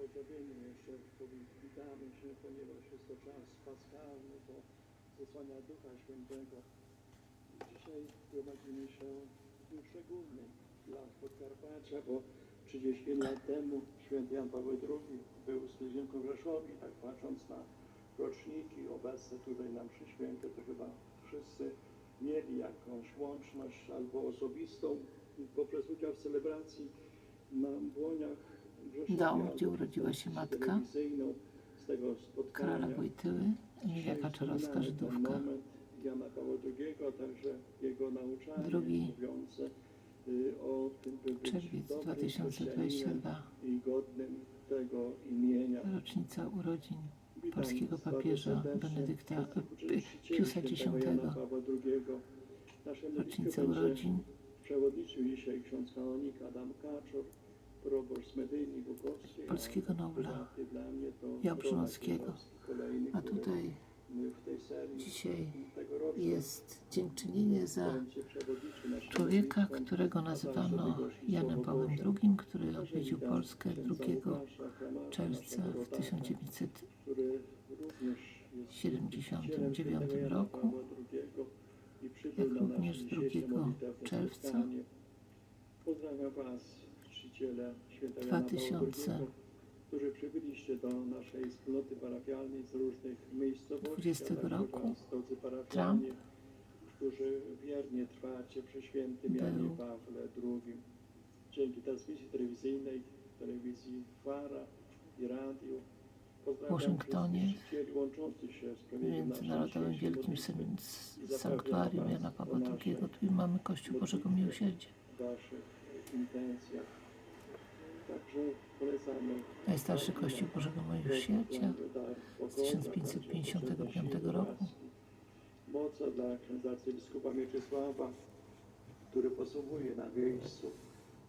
pozdrowieniu jeszcze powitamy się, ponieważ jest to czas paskalny, bo zesłania Ducha Świętego. Dzisiaj prowadzimy się w dniu szczególnym dla Podkarpacia, bo 30 lat temu święty Jan Paweł II był z Bliźnienką w Rzeszowie, tak patrząc na roczniki obecne tutaj na mszy święte, to chyba wszyscy mieli jakąś łączność albo osobistą. Poprzez udział w celebracji na błoniach Dom, gdzie urodziła się matka. Krala Wojtyły, Emilia Kaczorowska, Żydówka. Drugi Czerwiec dobrym 2022, chrześcijaninem i godnym tego imienia. rocznica urodzin polskiego papieża Benedykta uczestniczycieli Piusa X. Będzie urodzin Przewodniczył dzisiaj ksiądz kanonik Adam Kaczor. Polskiego Nobla kolejny, A tutaj dzisiaj jest dziękczynienie za człowieka, którego nazywano Janem Pawłem. II, który odwiedził Polskę księdza 2 Łukasza Kramarza, czerwca w rodaka, 1900 który również jest 79 świętego Jana roku, jak również dzisiejsze 2 modlitewne czerwca 2000 II, którzy przybyliście do naszej wspólnoty parafialnej z różnych miejscowości, 20 a także roku parafianie, którzy wiernie trwacie przy świętym Janie. Pawle II. Dzięki transmisji telewizyjnej, telewizji Fara i radiu. Waszyngtonie, w naszej Międzynarodowym Wielkim Sanktuarium Jana Pawła II. Tu mamy Kościół Bożego Miłosierdzia. w Waszych intencjach. Także polecamy Najstarszy Kościół Bożego Miłosierdzia z 1555 roku. Moca dla księdza arcybiskupa Mieczysława, który posługuje na miejscu,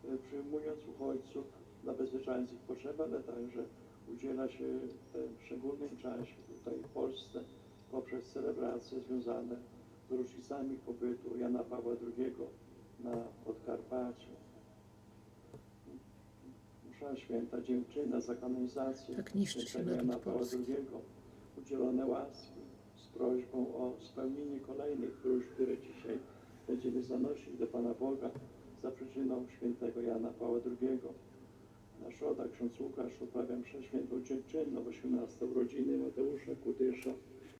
e, przyjmując uchodźców dla bezpieczeństwa ich potrzeb, ale także udziela się w tym szczególnym czasie tutaj w Polsce poprzez celebracje związane z rocznicami pobytu Jana Pawła II na Podkarpaciu. Święta Dziękczyna za kanonizację Tak niszczy się naród polski. II, udzielone łaski z prośbą o spełnienie kolejnych próśb, które dzisiaj będziemy zanosić do Pana Boga za przyczyną świętego Jana Pawła II. Nasz rodak, ksiądz Łukasz, uprawia mszę świętą dziękczynną w 18 urodziny Mateusza Kudysza,